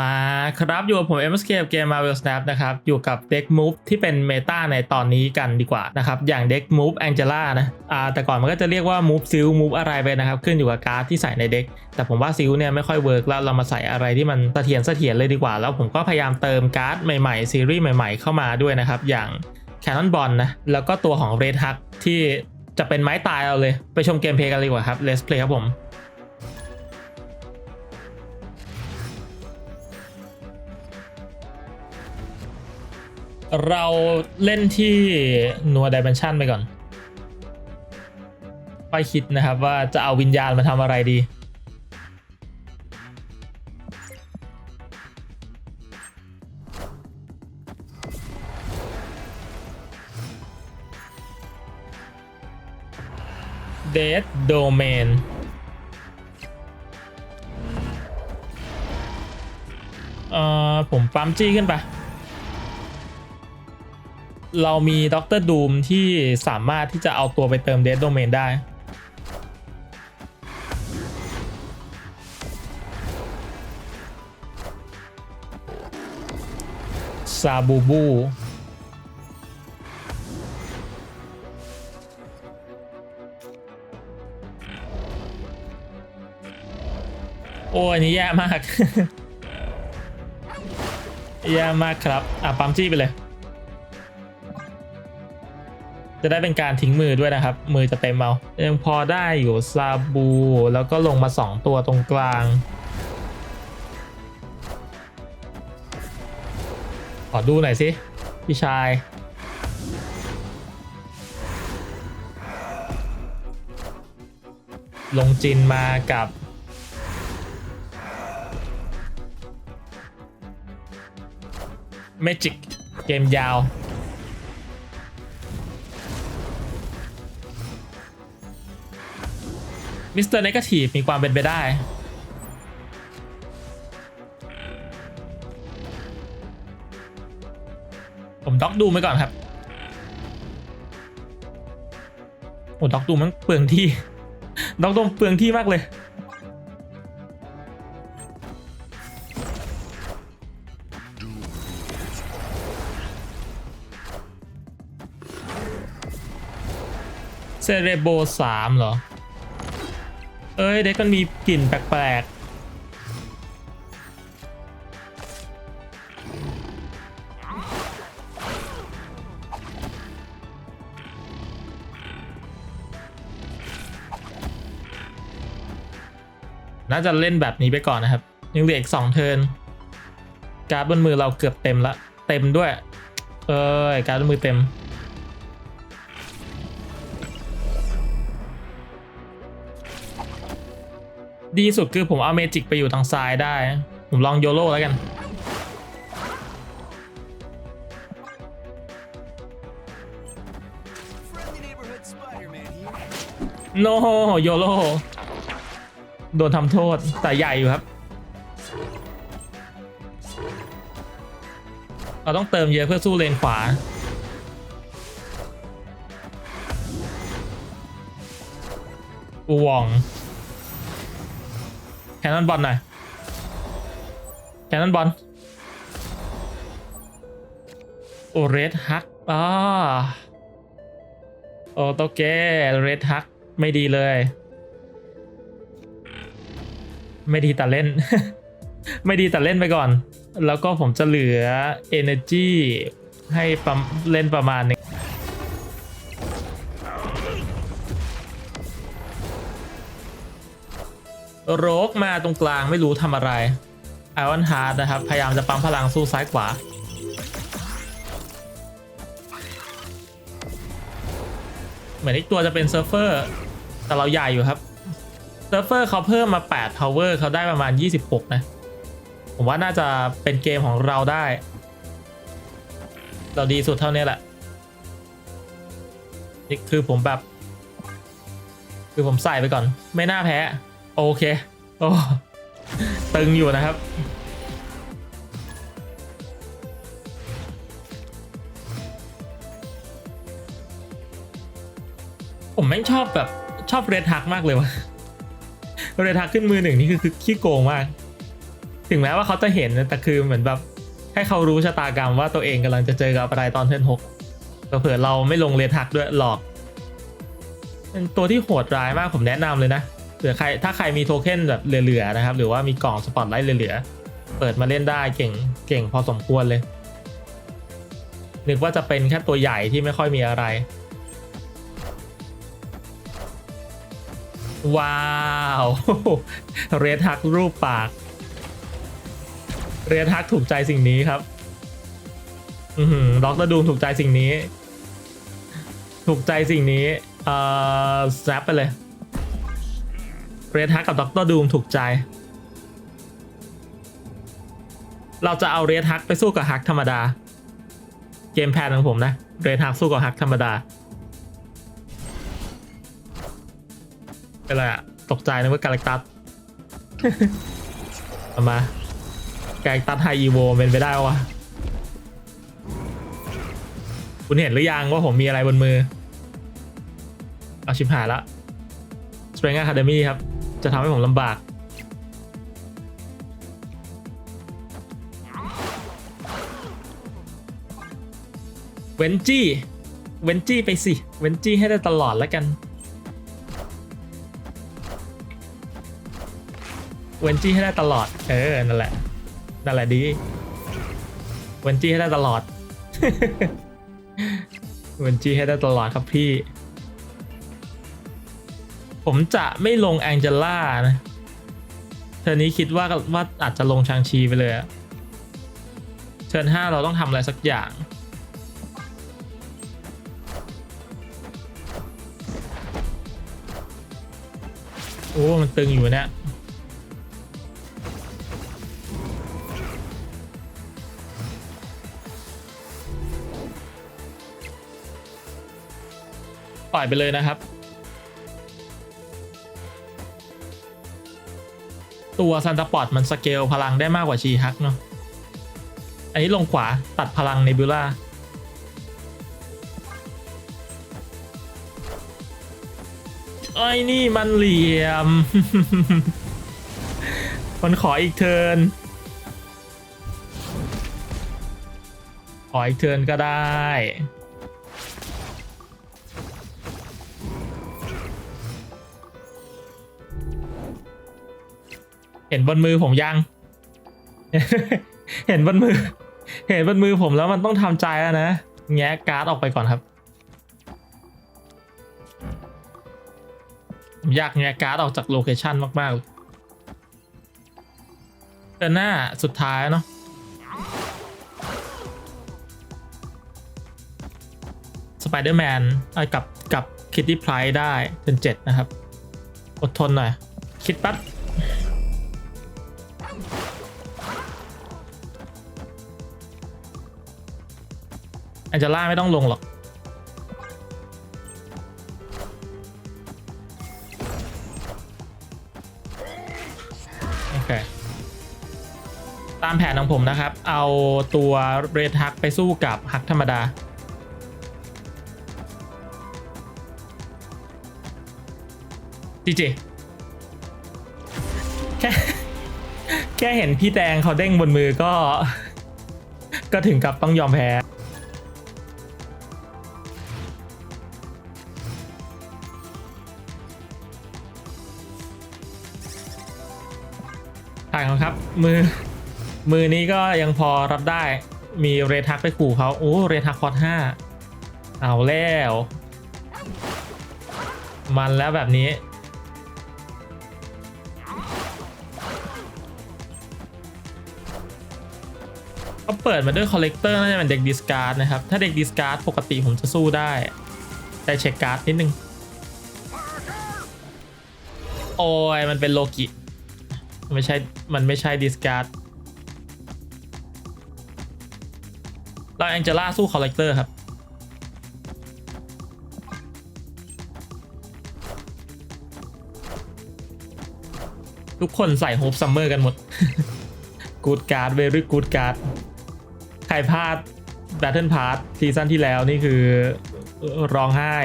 มาครับอยู่กับผม m s k เกม Marvel Snap นะครับ อยู่กับเด็ก Move ที่เป็นเมตาในตอนนี้กันดีกว่านะครับ อย่างเด็ก Move Angela นะอ่าแต่ก่อนมันก็จะเรียกว่า Move Seal Move อะไรไปนะครับ ขึ้นอยู่กับการ์ดที่ใส่ในเด็กแต่ผมว่าซิลเนี่ยไม่ค่อยเวิร์กแล้วเรามาใส่อะไรที่มันเสถียรเสถียรเลยดีกว่า แล้วผมก็พยายามเติมการ์ดใหม่ๆซีรีส์ใหม่ ๆ เข้ามาด้วยนะครับอย่าง Cannon b o n นะแล้วก็ตัวของ Red Hug ที่จะเป็นไม้ตายเราเลย ไปชมเกมเพลย์กันเลยดีกว่าครับ Let's play ครับผม เราเล่นที่นัวดิเมนชันไปก่อนค่อยคิดนะครับว่าจะเอาวิญญาณมาทำอะไรดีเดดโดเมนเอ่อผมปั๊มจี้ขึ้นไป เรามีด็อกเตอร์ดูมที่สามารถที่จะเอาตัวไปเติมเดดโดเมนได้ ซาบูบูโอ้ยอันนี้แย่มาก แย่มากครับ อะปั๊มจี้ไปเลย จะได้เป็นการทิ้งมือด้วยนะครับ มือจะเต็มเอายังพอได้อยู่ซาบู แล้วก็ลงมา 2 ตัวตรงกลาง ขอดูหน่อยสิ พี่ชาย ลงจินมากับเมจิกเกมยาว มิสเตอร์เนกาทีฟมีความเป็นไปได้ ผมด็อกดูไปก่อนครับ โอ้ด็อกดูมันเปลืองที่ ด็อกดูเปลืองที่มากเลย เซเรโบสามเหรอ เอ้ยเด็กมันมีกลิ่นแปลกๆ น่าจะเล่นแบบนี้ไปก่อนนะครับ ยังเหลืออีกสองเทิร์นการ์ดบนมือเราเกือบเต็มละ เต็มด้วย เอ้ยการ์ดบนมือเต็ม ดีสุดคือผมเอาเมจิกไปอยู่ทางซ้ายได้ ผมลองโยโร่แล้วกัน โนโยโร่โดนทำโทษแต่ใหญ่อยู่ครับ เราต้องเติมเยอะเพื่อสู้เลนขวาอูวอง แคนนอนบอลหน่อยแคนนอนบอลโอเรสฮักอ่าโอโตเกเรดฮักไม่ดีเลย ไม่ดีแต่เล่น ไม่ดีแต่เล่นไปก่อน แล้วก็ผมจะเหลือ Energy ให้เล่นประมาณหนึง โรกมาตรงกลางไม่รู้ทำอะไรไอออนฮาร์ดนะครับ พยายามจะปั๊มพลังสู้ซ้ายขวา เหมือนอีกตัวจะเป็นเซิร์ฟเฟอร์แต่เราใหญ่อยู่ครับเซิร์ฟเฟอร์เขาเพิ่มมา 8 power เขาได้ประมาณ 26 นะ ผมว่าน่าจะเป็นเกมของเราได้ เราดีสุดเท่านี้แหละ นี่คือผมแบบ คือผมใส่ไปก่อน ไม่น่าแพ้ โอเคโอ้ตึงอยู่นะครับ ผมแม่งชอบแบบชอบเรดฮักมากเลยวะเรดฮักขึ้นมือหนึ่งนี่คือคือขี้โกงมาก ถึงแม้ว่าเขาจะเห็นแต่คือเหมือนแบบให้เขารู้ชะตากรรมว่าตัวเองกำลังจะเจอกับอะไรตอนเทิร์นหกเผื่อเราไม่ลงเรทักด้วยหลอกเป็นตัวที่โหดร้ายมากผมแนะนำเลยนะ เผื่อใครถ้าใครมีโทเค็นแบบเหลือๆนะครับ หรือว่ามีกล่องสปอตไลท์เหลือๆเปิดมาเล่นได้เก่งเก่งพอสมควรเลย นึกว่าจะเป็นแค่ตัวใหญ่ที่ไม่ค่อยมีอะไร ว้าวเรทักรูปปาก เรทักถูกใจสิ่งนี้ครับอือหือด็อกเตอร์ดูมถูกใจสิ่งนี้ ถูกใจสิ่งนี้ เอ่อ snap ไปเลย เรทักกับด็อกเตอร์ดูมถูกใจ เราจะเอาเรทักไปสู้กับฮักธรรมดา เกมแพนของผมนะ เรทักสู้กับฮักธรรมดาเป็นไรอะตกใจนึกว่ากาแล็กตัสเอามากาแล็กตัสไฮอีโวเป็นไปได้วะคุณเห็นหรือยังว่าผมมีอะไรบนมือ เอาชิมหายละ Spring Academy ครับ จะทำให้ผมลำบาก เวนจี้ เวนจี้ไปสิ เวนจี้ให้ได้ตลอดแล้วกัน เวนจี้ให้ได้ตลอด เออ นั่นแหละ นั่นแหละดี เวนจี้ให้ได้ตลอด เวนจี้ให้ได้ตลอดครับพี่ ผมจะไม่ลงแองเจล่านะเทอนี้คิดว่าว่าอาจจะลงชางชีไปเลยเทิร์ห้าเราต้องทำอะไรสักอย่าง โอ้ มันตึงอยู่เนี่ยปล่อยไปเลยนะครับ ตัวซันตาปอร์ดมันสเกลพลังได้มากกว่าชีฮักเนาะ อันนี้ลงขวาตัดพลังเนบิล่าไอ้นี่มันเหลี่ยม มันขออีกเทินขออีกเทินก็ได้ เห็นบนมือผมยัง เห็นบนมือ เห็นบนมือผมแล้วมันต้องทำใจแล้วนะ แงะการ์ดออกไปก่อนครับ ผมอยากแงะการ์ดออกจากโลเคชันมากๆเลยเดินหน้าสุดท้ายเนาะสไปเดอร์แมนกับกับคิตตี้ไพร์ได้เป็นเจ็ดนะครับ อดทนหน่อย คิดปั๊บ แองเจล่าไม่ต้องลงหรอก โอเค ตามแผนของผมนะครับ เอาตัวเรดฮักไปสู้กับฮักธรรมดาดีเจแค่แค่เห็นพี่แตงเขาเด้งบนมือก็ ก็ถึงกับต้องยอมแพ้ มือ มือนี้ก็ยังพอรับได้ มีเรทักไปขู่เขาโอ้เรทักคอร์ห้าเอาแล้ว มันแล้วแบบนี้เขาเปิดมาด้วยคอลเลกเตอร์น่าจะเป็นเด็กดิสการ์ดนะครับ ถ้าเด็กดิสการ์ดปกติผมจะสู้ได้ แต่เช็คการ์ดนิดนึง โอ้ยมันเป็นโลกิ ไม่ใช่ มันไม่ใช่ดิสการ์ดเราแองเจล่าสู้คอลเลกเตอร์ครับ ทุกคนใส่โฮปซัมเมอร์กันหมด กูดการ์ดเวรี่กูดการ์ดใครพลาด Battle Pass ซีซั่นที่แล้วนี่คือร้องไห้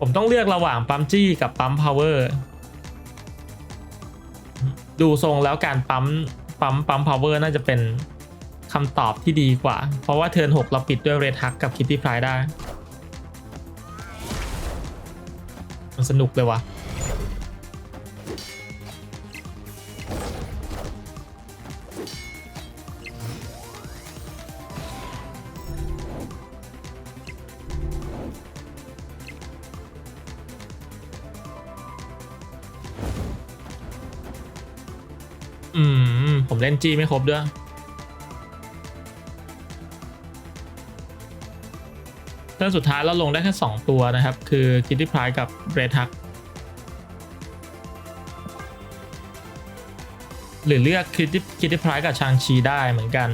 ผมต้องเลือกระหว่างปั๊มจี้กับปั๊มพาวเวอร์ดูทรงแล้วการปั๊มปั๊มปั๊มพาวเวอร์น่าจะเป็นคำตอบที่ดีกว่า เพราะว่าเทิร์น6เราปิดด้วยเรดฮักกับคิตตี้พลายได้ มันสนุกเลยวะ่ะ ผมเล่นจี้ไม่ครบด้วยเทิร์นสุดท้ายเราลงได้แค่ 2 ตัวนะครับ คือคิตตี้พลายกับเรดฮักหรือเลือกคิตตี้คิตตี้พลายกับชางชีได้เหมือนกัน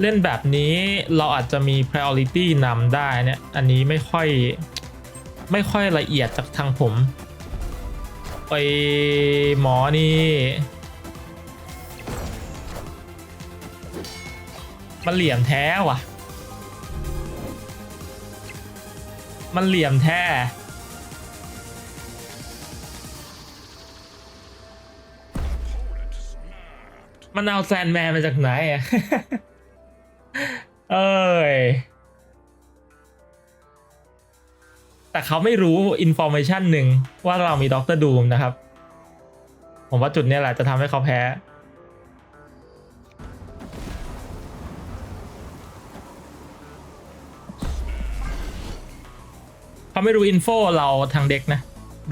เล่นแบบนี้เราอาจจะมี priority นำได้เนี่ย อันนี้ไม่ค่อยไม่ค่อยละเอียดจากทางผม ไปหมอนี่ มันเหลี่ยมแท้ว่ะ มันเหลี่ยมแท้มันเอาแซนแมนมาจากไหนอะ เอ้ย แต่เขาไม่รู้อินโฟ a t ชันหนึ่งว่าเรามีด็อกเตอร์ดูมนะครับ ผมว่าจุดนี้แหละจะทำให้เขาแพ้ เขาไม่รู้อินโฟเราทางเด็กนะ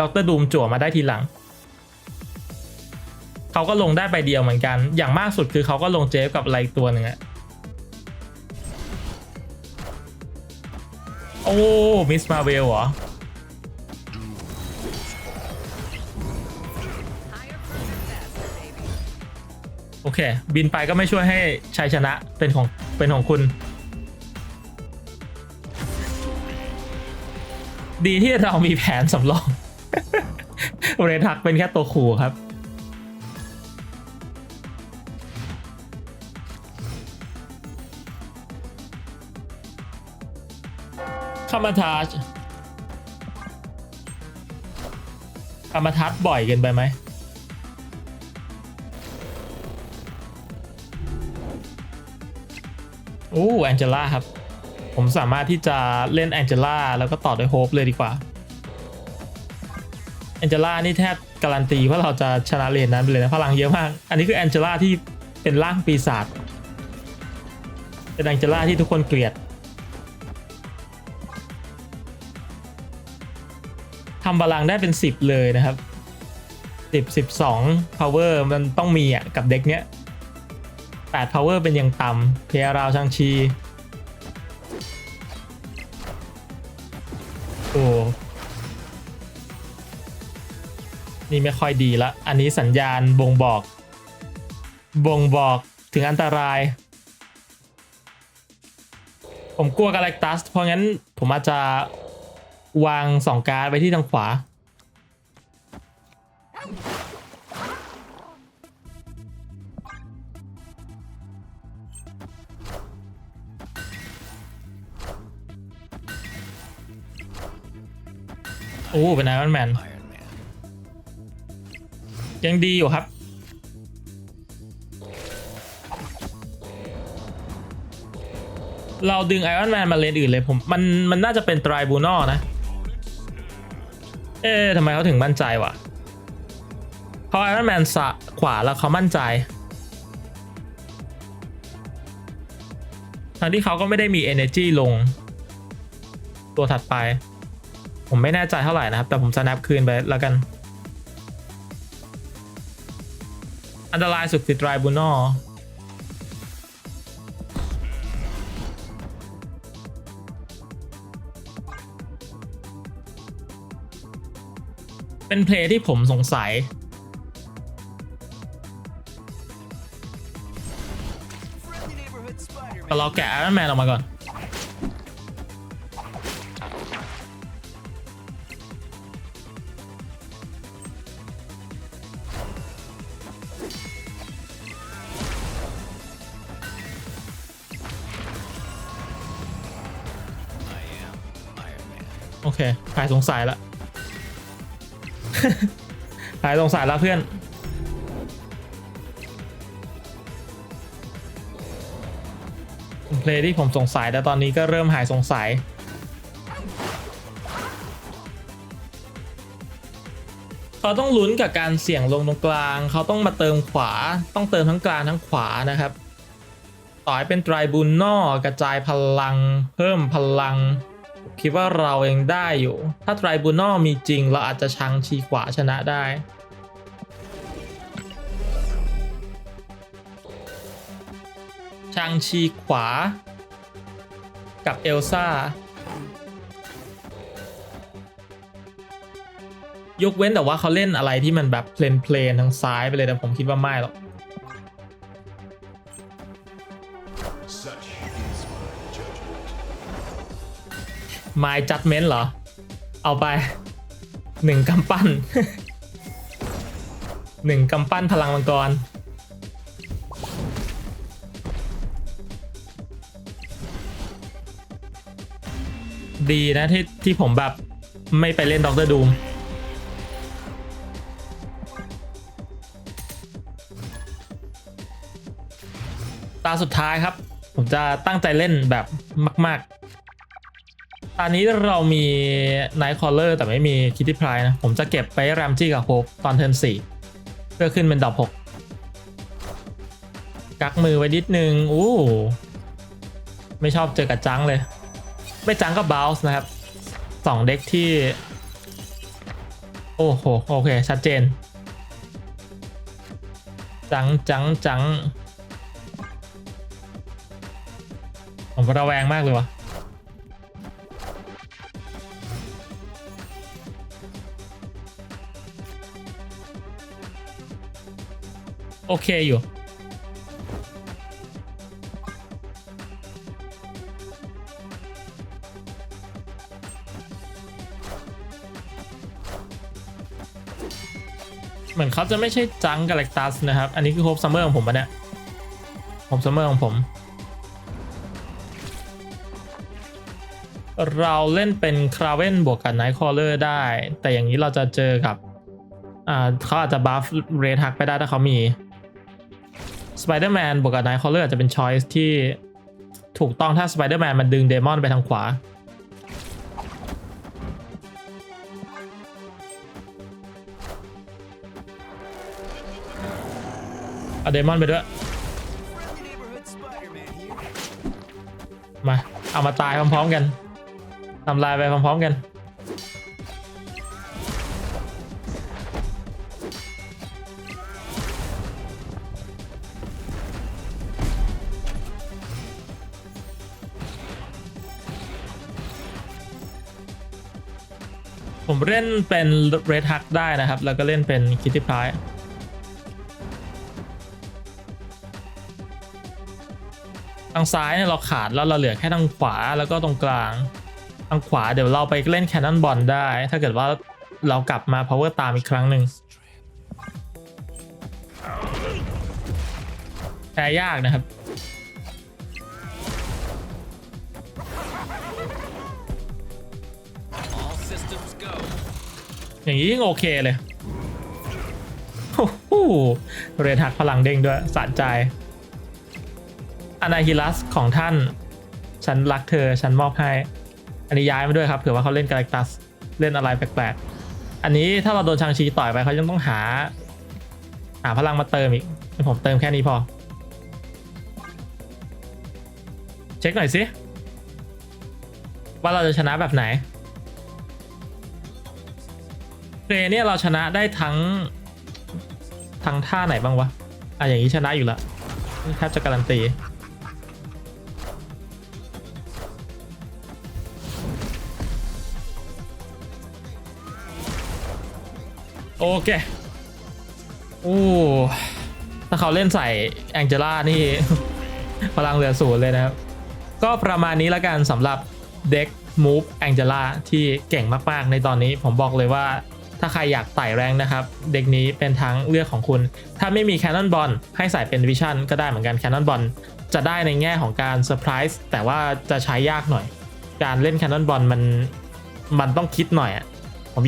ด็อกเตอร์ดูมจั่วมาได้ทีหลัง เขาก็ลงได้ใบเดียวเหมือนกัน อย่างมากสุดคือเขาก็ลงเจฟกับอะไรตัวหนึ่งอะ โอ้มิสมาเวลเหรอโอเค บินไปก็ไม่ช่วยให้ชัยชนะเป็นของเป็นของคุณ ดีที่เรามีแผนสำรองเรทักเป็นแค่ตัวขู่ครับ คามาทัชคามาทัชบ่อยเกินไปไหมโอ้แองเจล่าครับ ผมสามารถที่จะเล่นแองเจล่าแล้วก็ต่อด้วยโฮปเลยดีกว่าแองเจล่านี่แทบการันตีว่าเราจะชนะเลนนั้นไปเลยนะพลังเยอะมาก อันนี้คือแองเจล่าที่เป็นร่างปีศาจเป็นแองเจล่าที่ทุกคนเกลียด ทำพลังได้เป็น 10 เลยนะครับ 10 12 power มันต้องมีอะกับเด็กเนี้ย8 power เป็นอย่างต่ำเพียราวชังชี โอ้นี่ไม่ค่อยดีละ อันนี้สัญญาณบ่งบอก บ่งบอกถึงอันตราย ผมกลัวกาแล็กตัส เพราะงั้นผมอาจจะ วางสองการ์ดไว้ที่ทางขวา โอ้เป็นไอรอนแมน ยังดีอยู่ครับเราดึงไอรอนแมนมาเลนอื่นเลยผมมันมันน่าจะเป็นไตรบูนอนะ เอ๊ะทำไมเขาถึงมั่นใจวะเพราะไอรอนแมนสะขวาแล้วเขามั่นใจทั้งที่เขาก็ไม่ได้มี energy ลง ตัวถัดไป ผมไม่แน่ใจเท่าไหร่นะครับ แต่ผม snap คืนไปแล้วกัน อันตรายสุดคือไตรบูนอ เป็นเพลงที่ผมสงสัย เราแกะไอรอแมนออกมาก่อน โอเคหายสงสัยแล้ว หายสงสัยแล้วเพื่อน เพลย์ที่ผมสงสัยแต่ตอนนี้ก็เริ่มหายสงสัย เขาต้องลุ้นกับการเสี่ยงลงตรงกลาง เขาต้องมาเติมขวา ต้องเติมทั้งกลางทั้งขวานะครับ ต่อให้เป็นไตรบุญนอกกระจายพลัง เพิ่มพลัง คิดว่าเราเองได้อยู่ ถ้าไตรบุญนอมีจริง เราอาจจะชังชีขวาชนะได้ ชังชีขวา กับเอลซ่ายกเว้นแต่ว่าเขาเล่นอะไรที่มันแบบเพลนเพลนทางซ้ายไปเลยแต่ผมคิดว่าไม่หรอก My Judgment เหรอ เอาไปหนึ่งกำปั้นหนึ่งกำปั้นพลังมังกร ดีนะที่ที่ผมแบบไม่ไปเล่นด็อกเตอร์ดูมตาสุดท้ายครับ ผมจะตั้งใจเล่นแบบมาก ๆ ตอนนี้เรามี Night Caller แต่ไม่มี Kitty Pryde นะ ผมจะเก็บไปแรมจี้กับโฮปตอนเทิร์น4เพื่อขึ้นเป็นดอก6กักมือไว้นิดนึงอู้ไม่ชอบเจอกับจังเลย ไม่จังก็บ o ลส์นะครับสองเด็กที่ โอ้โห โอเค ชัดเจน จังจังจังผมระแวงมากเลยวะ โอเคอยู่ เหมือนเขาจะไม่ใช่จังกาแล็กตัสนะครับ อันนี้คือโฮปซัมเมอร์ของผมปะเนี่ยโฮปซัมเมอร์ของผม เราเล่นเป็นคราเวนบวกกับไนท์คอ l เลอร์ได้ แต่อย่างนี้เราจะเจอกับเขาอาจจะบัฟเรทักไปได้ถ้าเขามี สไปเดอร์แมนบวกกับไนท์คอ l เลอร์อาจจะเป็นช้อยส์ที่ถูกต้องถ้าสไปเดอร์แมนมันดึงเดมอนไปทางขวา เอาเดมอนไปด้วย มา เอามาตายพร้อมๆกันทำลายไปพร้อมๆกัน ผมเล่นเป็นเรดฮักได้นะครับ แล้วก็เล่นเป็นคิตตี้พายทางซ้ายเนี่ยเราขาดแล้วเราเหลือแค่ทางขวาแล้วก็ตรงกลาง ทางขวาเดี๋ยวเราไปเล่นแคนนอนบอลได้ ถ้าเกิดว่าเรากลับมา power ตามอีกครั้งหนึ่งแพ้ยากนะครับ อย่างนี้ยิ่งโอเคเลยโอ้โหเรทักพลังเด้งด้วยสะใจอนาฮิลัสของท่าน ฉันรักเธอ ฉันมอบให้ อันนี้ย้ายมาด้วยครับเผื่อว่าเขาเล่นกาแล็กตัส เล่นอะไรแปลกๆ อันนี้ถ้าเราโดนชางชีต่อยไปเขายังต้องหา หาพลังมาเติมอีก ผมเติมแค่นี้พอ เช็คหน่อยสิ ว่าเราจะชนะแบบไหน เพลย์เนี่ยเราชนะได้ทั้ง ทั้งท่าไหนบ้างวะ อะอย่างนี้ชนะอยู่ละแทบจะการันตีโอเค โอ้ ถ้าเขาเล่นใส่แองเจล่านี่ พลังเหลือศูนย์เลยนะครับ ก็ประมาณนี้ล้วกันสำหรับเด็ก Move Angela ที่เก่งมาก ๆ ในตอนนี้ผมบอกเลยว่า ถ้าใครอยากไต่แรงนะครับ เด็กนี้เป็นทั้งเลือกของคุณ ถ้าไม่มี Cannon Ball ให้ใส่เป็น Vision ก็ได้เหมือนกัน Cannon Ball จะได้ในแง่ของการเซอร์ไพรส์แต่ว่าจะใช้ยากหน่อย การเล่น Cannon Ball มันมันต้องคิดหน่อยอะผม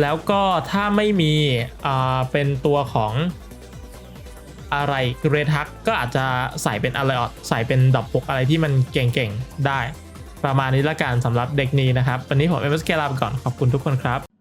แล้วก็ถ้าไม่มีอ่าเป็นตัวของอะไรเรทักก็อาจจะใส่เป็นอะไรออดใส่เป็นดอกปกอะไรที่มันเก่งๆ ได้ ประมาณนี้ละกันสำหรับเด็กนี้นะครับ วันนี้ผมเอ็มสเกลาไปก่อน ขอบคุณทุกคนครับ